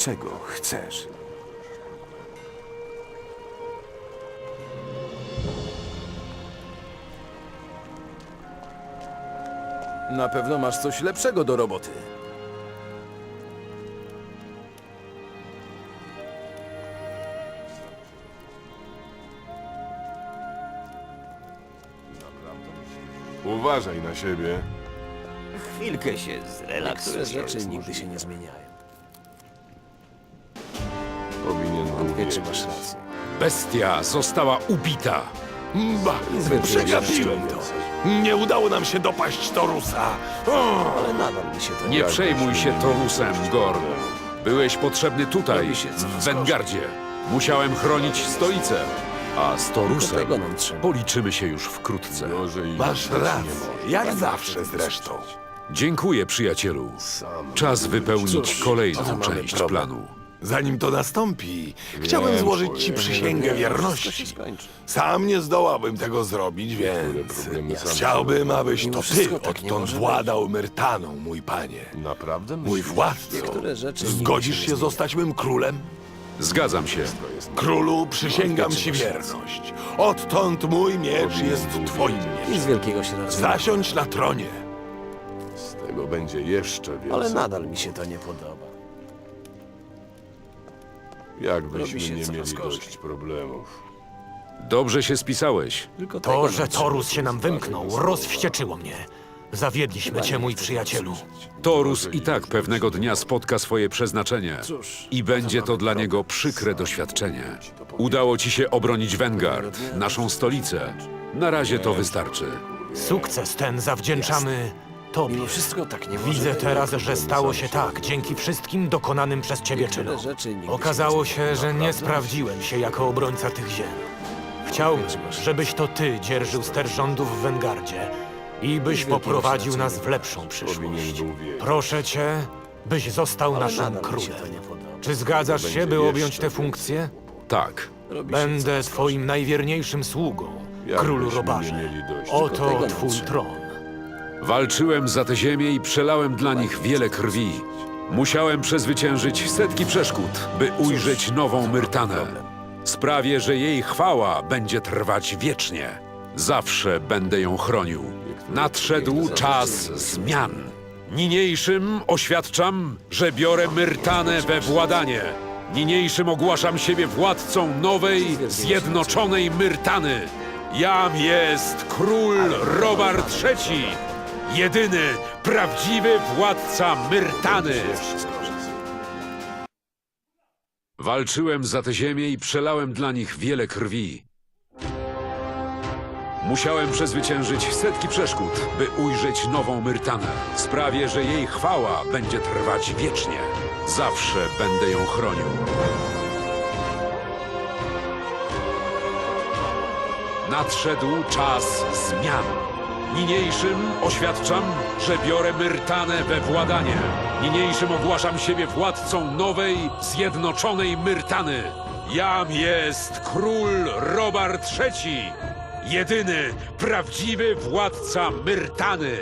Czego chcesz? Na pewno masz coś lepszego do roboty. Uważaj na siebie. Chwilkę się Niektóre zrelaksuj. rzeczy nigdy się nie zmieniają. Masz rację. Bestia została ubita. Ba, przegapiłem to. Nie udało nam się dopaść Torusa. O! Ale nadal mi się to Nie przejmuj się Torusem, Gorn. Byłeś potrzebny tutaj, Robi się co w Wengardzie. Musiałem chronić stolicę. A z Torusem Tego nam trzeba. policzymy się już wkrótce. Masz rację, jak zawsze zresztą. Dziękuję, przyjacielu. Czas wypełnić kolejną mamy część problem. planu. Zanim to nastąpi, chciałem złożyć ci przysięgę wierności. Sam nie zdołałbym tego zrobić, więc problemy chciałbym, abyś to wszystko ty tak nie odtąd może władał Myrtaną, mój panie. Naprawdę Mój myślisz? władco, Niektóre rzeczy nigdy zgodzisz się zostać mym królem? Zgadzam się. Królu, przysięgam ci wierność. Odtąd mój miecz jest twoim Nic mieczem. wielkiego się Zasiądź na tronie. Z tego będzie jeszcze więcej. Ale nadal mi się to nie podoba. Jakbyśmy robi się nie coraz mieli gorzej. dość problemów. Dobrze się spisałeś. Tylko To, że. Torus się nam wymknął, rozwścieczyło mnie. Zawiedliśmy cię, mój przyjacielu. Torus i tak pewnego dnia spotka swoje przeznaczenie. I będzie to dla niego przykre doświadczenie. Udało ci się obronić Vanguard, naszą stolicę. Na razie to wystarczy. Sukces ten zawdzięczamy Tobie. Mimo wszystko tak nie może Widzę być. teraz, że stało się tak, dzięki wszystkim dokonanym przez Ciebie Niektóre czynom. rzeczy nigdy się Okazało nie się, że nie sprawdziłem się jako obrońca tych ziem. Chciałbym, żebyś to Ty dzierżył ster rządów w Wengardzie i byś poprowadził nas w lepszą przyszłość. Proszę Cię, byś został naszym nadal mi się to królem. nie podoba. Czy zgadzasz się, by objąć tę funkcję? Tak. Robi się Będę twoim najwierniejszym sługą, królu nie Robarze. mieli dość. tego Oto twój trzeba. tron. Walczyłem za tę ziemię i przelałem dla nich wiele krwi. Musiałem przezwyciężyć setki przeszkód, by ujrzeć nową Myrtanę. Sprawię, że jej chwała będzie trwać wiecznie. Zawsze będę ją chronił. Nadszedł czas zmian. Niniejszym oświadczam, że biorę Myrtanę we władanie. Niniejszym ogłaszam siebie władcą nowej, zjednoczonej Myrtany. Jam jest król Robert III, jedyny, prawdziwy władca Myrtany. Walczyłem za tę ziemię i przelałem dla nich wiele krwi. Musiałem przezwyciężyć setki przeszkód, by ujrzeć nową Myrtanę. Sprawię, że jej chwała będzie trwać wiecznie. Zawsze będę ją chronił. Nadszedł czas zmian. Niniejszym oświadczam, że biorę Myrtanę we władanie. Niniejszym ogłaszam siebie władcą nowej, zjednoczonej Myrtany. Jam jest król Robert III, jedyny, prawdziwy władca Myrtany.